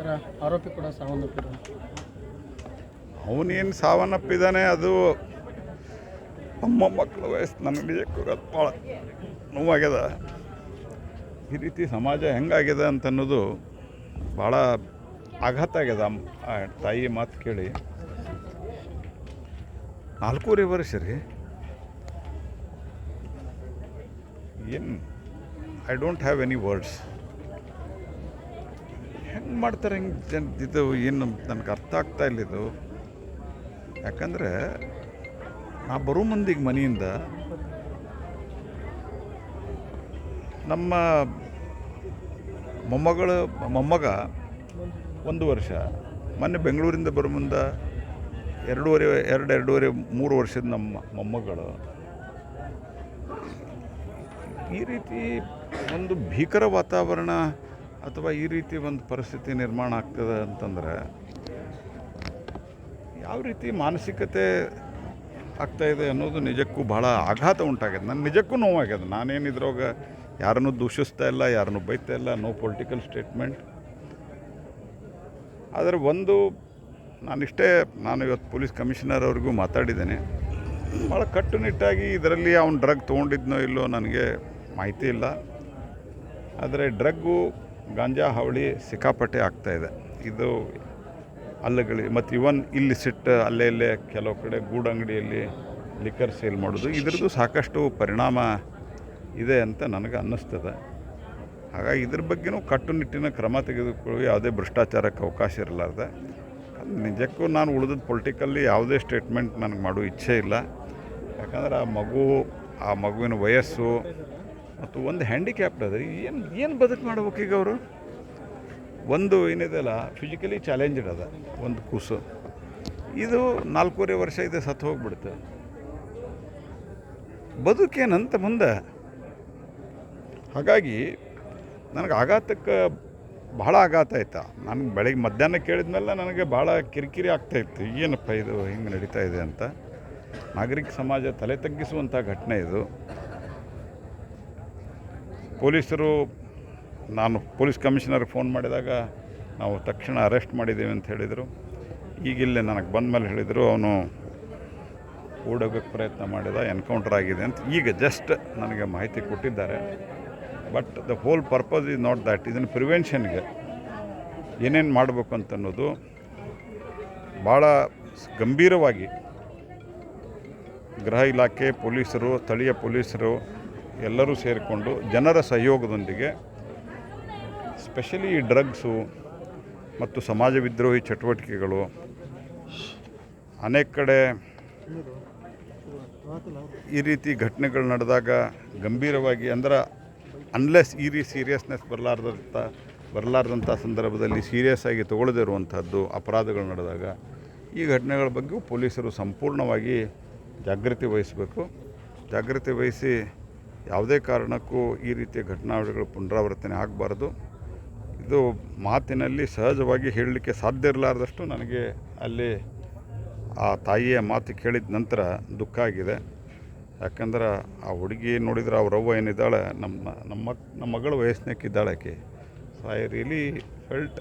ಥರ ಆರೋಪಿ ಕೂಡ ಸಾವನ್ನಪ್ಪಿದ್ದಾರೆ. ಅವನೇನು ಸಾವನ್ನಪ್ಪಿದ್ದಾನೆ ಅದು ನಮ್ಮ ಮಕ್ಕಳ ವಯಸ್ಸು ನನಗೆ ನಿಜಕ್ಕೂ ಅದು ಭಾಳ ನೋವಾಗ್ಯದ. ಈ ರೀತಿ ಸಮಾಜ ಹೆಂಗಾಗಿದೆ ಅಂತ ಅನ್ನೋದು ಭಾಳ ಆಘಾತ ಆಗ್ಯದ. ತಾಯಿ ಮಾತು ಕೇಳಿ. ನಾಲ್ಕೂವರೆ ವರ್ಷ ರೀ. ಏನು I don't have any words ಹೆಂಗೆ ಮಾಡ್ತಾರೆ ಹೆಂಗೆ ಇದು ಏನು ನನಗೆ ಅರ್ಥ ಆಗ್ತಾ ಇಲ್ಲ ಇದು. ಯಾಕಂದರೆ ನಾ ಬರೋ ಮಂದಿಗೆ ಮನೆಯಿಂದ ನಮ್ಮ ಮೊಮ್ಮಗಳು, ಮೊಮ್ಮಗ ಒಂದು ವರ್ಷ, ಮೊನ್ನೆ ಬೆಂಗಳೂರಿಂದ ಬರೋ ಮುಂದೆ ಎರಡೂವರೆ, ಎರಡು, ಎರಡೂವರೆ, ಮೂರು ವರ್ಷದ ನಮ್ಮ ಮೊಮ್ಮಗಳು. ಈ ರೀತಿ ಒಂದು ಭೀಕರ ವಾತಾವರಣ ಅಥವಾ ಈ ರೀತಿ ಒಂದು ಪರಿಸ್ಥಿತಿ ನಿರ್ಮಾಣ ಆಗ್ತದೆ ಅಂತಂದ್ರೆ ಯಾವ ರೀತಿ ಮಾನಸಿಕತೆ ಆಗ್ತಾ ಇದೆ ಅನ್ನೋದು ನಿಜಕ್ಕೂ ಭಾಳ ಆಘಾತ ಉಂಟಾಗ್ಯದ ನನ್ನ ನಿಜಕ್ಕೂ ನೋವಾಗ್ಯದ ನಾನೇನು ಇದ್ರೊಳಗೆ ಯಾರನ್ನೂ ದೂಷಿಸ್ತಾ ಇಲ್ಲ, ಯಾರನ್ನೂ ಬೈತಾ ಇಲ್ಲ ನೋ ಪೊಲಿಟಿಕಲ್ ಸ್ಟೇಟ್ಮೆಂಟ್ ಆದರೆ ಒಂದು ನಾನಿಷ್ಟೇ ನಾನು ಇವತ್ತು ಪೊಲೀಸ್ ಕಮಿಷನರ್ ಅವ್ರಿಗೂ ಮಾತಾಡಿದ್ದೇನೆ. ಭಾಳ ಕಟ್ಟುನಿಟ್ಟಾಗಿ ಇದರಲ್ಲಿ ಅವ್ನು ಡ್ರಗ್ ತೊಗೊಂಡಿದ್ನೋ ಇಲ್ಲೋ ನನಗೆ ಮಾಹಿತಿ ಇಲ್ಲ. ಆದರೆ ಡ್ರಗ್ಗು ಗಾಂಜಾ ಹಾವಳಿ ಸಿಕ್ಕಾಪಟ್ಟೆ ಆಗ್ತಾಯಿದೆ ಇದು. ಅಲ್ಲಗಳಿ ಮತ್ತು ಇವನ್ ಇಲ್ಲಿ ಸಿಟ್ಟು ಅಲ್ಲೇ ಇಲ್ಲೇ ಕೆಲವು ಕಡೆ ಗೂಡಂಗಡಿಯಲ್ಲಿ ಲಿಕ್ಕರ್ ಸೇಲ್ ಮಾಡೋದು. ಇದ್ರದ್ದು ಸಾಕಷ್ಟು ಪರಿಣಾಮ ಇದೆ ಅಂತ ನನಗೆ ಅನ್ನಿಸ್ತದೆ. ಹಾಗಾಗಿ ಇದ್ರ ಬಗ್ಗೆನೂ ಕಟ್ಟುನಿಟ್ಟಿನ ಕ್ರಮ ತೆಗೆದುಕೊಳ್ಳಿ ಯಾವುದೇ ಭ್ರಷ್ಟಾಚಾರಕ್ಕೆ ಅವಕಾಶ ಇರಲಾರ್ದೆ. ನಿಜಕ್ಕೂ ನಾನು ಉಳಿದದ್ದು ಪೊಲಿಟಿಕಲ್ಲಿ ಯಾವುದೇ ಸ್ಟೇಟ್ಮೆಂಟ್ ನನಗೆ ಮಾಡೋ ಇಚ್ಛೆ ಇಲ್ಲ. ಯಾಕಂದ್ರೆ ಆ ಮಗು, ಆ ಮಗುವಿನ ವಯಸ್ಸು ಮತ್ತು ಒಂದು ಹ್ಯಾಂಡಿಕ್ಯಾಪ್ಡ್ ಅದ. ಏನು ಏನು ಬದುಕು ಮಾಡ್ಬೇಕು ಈಗ ಅವರು? ಒಂದು ಏನಿದೆಲ್ಲ ಫಿಸಿಕಲಿ ಚಾಲೆಂಜ್ಡ್ ಅದ ಒಂದು ಕೂಸು. ಇದು ನಾಲ್ಕೂವರೆ ವರ್ಷ ಇದೆ ಸತ್ತು ಹೋಗ್ಬಿಡುತ್ತೆ. ಬದುಕೇನಂತ ಮುಂದೆ, ಹಾಗಾಗಿ ನನಗೆ ಆಘಾತಕ್ಕೆ ಭಾಳ ಆಘಾತ ಆಯ್ತಾ. ನನಗೆ ಬೆಳಗ್ಗೆ ಮಧ್ಯಾಹ್ನ ಕೇಳಿದ್ಮೇಲೆ ನನಗೆ ಭಾಳ ಕಿರಿಕಿರಿ ಆಗ್ತಾಯಿತ್ತು ಏನಪ್ಪ ಇದು ಹಿಂಗೆ ನಡೀತಾ ಇದೆ ಅಂತ. ನಾಗರಿಕ ಸಮಾಜ ತಲೆ ತಗ್ಗಿಸುವಂಥ ಘಟನೆ ಇದು. ಪೊಲೀಸರು, ನಾನು ಪೊಲೀಸ್ ಕಮಿಷನರ್ಗೆ ಫೋನ್ ಮಾಡಿದಾಗ ನಾವು ತಕ್ಷಣ ಅರೆಸ್ಟ್ ಮಾಡಿದ್ದೀವಿ ಅಂತ ಹೇಳಿದರು. ಈಗಿಲ್ಲೇ ನನಗೆ ಬಂದ ಮೇಲೆ ಹೇಳಿದರು, ಅವನು ಓಡೋಗಕ್ಕೆ ಪ್ರಯತ್ನ ಮಾಡಿದ, ಎನ್ಕೌಂಟರ್ ಆಗಿದೆ ಅಂತ. ಈಗ ಜಸ್ಟ್ ನನಗೆ ಮಾಹಿತಿ ಕೊಟ್ಟಿದ್ದಾರೆ. But the whole purpose is not that ಇದನ್ನು ಪ್ರಿವೆನ್ಷನ್ಗೆ ಏನೇನು ಮಾಡಬೇಕು ಅಂತನ್ನೋದು ಭಾಳ ಗಂಭೀರವಾಗಿ ಗೃಹ ಇಲಾಖೆ, ಪೊಲೀಸರು, ಸ್ಥಳೀಯ ಪೊಲೀಸರು ಎಲ್ಲರೂ ಸೇರಿಕೊಂಡು ಜನರ ಸಹಯೋಗದೊಂದಿಗೆ ಸ್ಪೆಷಲಿ ಈ ಡ್ರಗ್ಸು ಮತ್ತು ಸಮಾಜ ವಿದ್ರೋಹಿ ಚಟುವಟಿಕೆಗಳು ಅನೇಕ ಕಡೆ ಈ ರೀತಿ ಘಟನೆಗಳು ನಡೆದಾಗ ಗಂಭೀರವಾಗಿ ಅಂದ್ರೆ ಅನ್ಲೆಸ್ ಈ ರೀತಿ ಸೀರಿಯಸ್ನೆಸ್ ಬರಲಾರ್ದಂಥ ಬರಲಾರ್ದಂಥ ಸಂದರ್ಭದಲ್ಲಿ ಸೀರಿಯಸ್ ಆಗಿ ತಗೊಳ್ಳದೇ ಇರುವಂಥದ್ದು ಅಪರಾಧಗಳು ನಡೆದಾಗ ಈ ಘಟನೆಗಳ ಬಗ್ಗೆಯೂ ಪೊಲೀಸರು ಸಂಪೂರ್ಣವಾಗಿ ಜಾಗೃತಿ ವಹಿಸಬೇಕು. ಜಾಗೃತಿ ವಹಿಸಿ ಯಾವುದೇ ಕಾರಣಕ್ಕೂ ಈ ರೀತಿಯ ಘಟನಾವಳಿಗಳು ಪುನರಾವರ್ತನೆ ಆಗಬಾರ್ದು. ಇದು ಮಾತಿನಲ್ಲಿ ಸಹಜವಾಗಿ ಹೇಳಲಿಕ್ಕೆ ಸಾಧ್ಯ ಇರಲಾರ್ದಷ್ಟು ನನಗೆ ಅಲ್ಲಿ ಆ ತಾಯಿಯ ಮಾತು ಕೇಳಿದ ನಂತರ ದುಃಖ ಆಗಿದೆ. ಯಾಕಂದ್ರೆ ಆ ಹುಡುಗಿ ನೋಡಿದ್ರೆ ಅವ್ರ ಅವ್ವ ಏನಿದ್ದಾಳೆ, ನಮ್ಮ ನಮ್ಮ ನಮ್ಮ ಮಗಳ ವಯಸ್ಸಿನಕ್ಕಿದ್ದಾಳೆ ಆಕೆ. So I really felt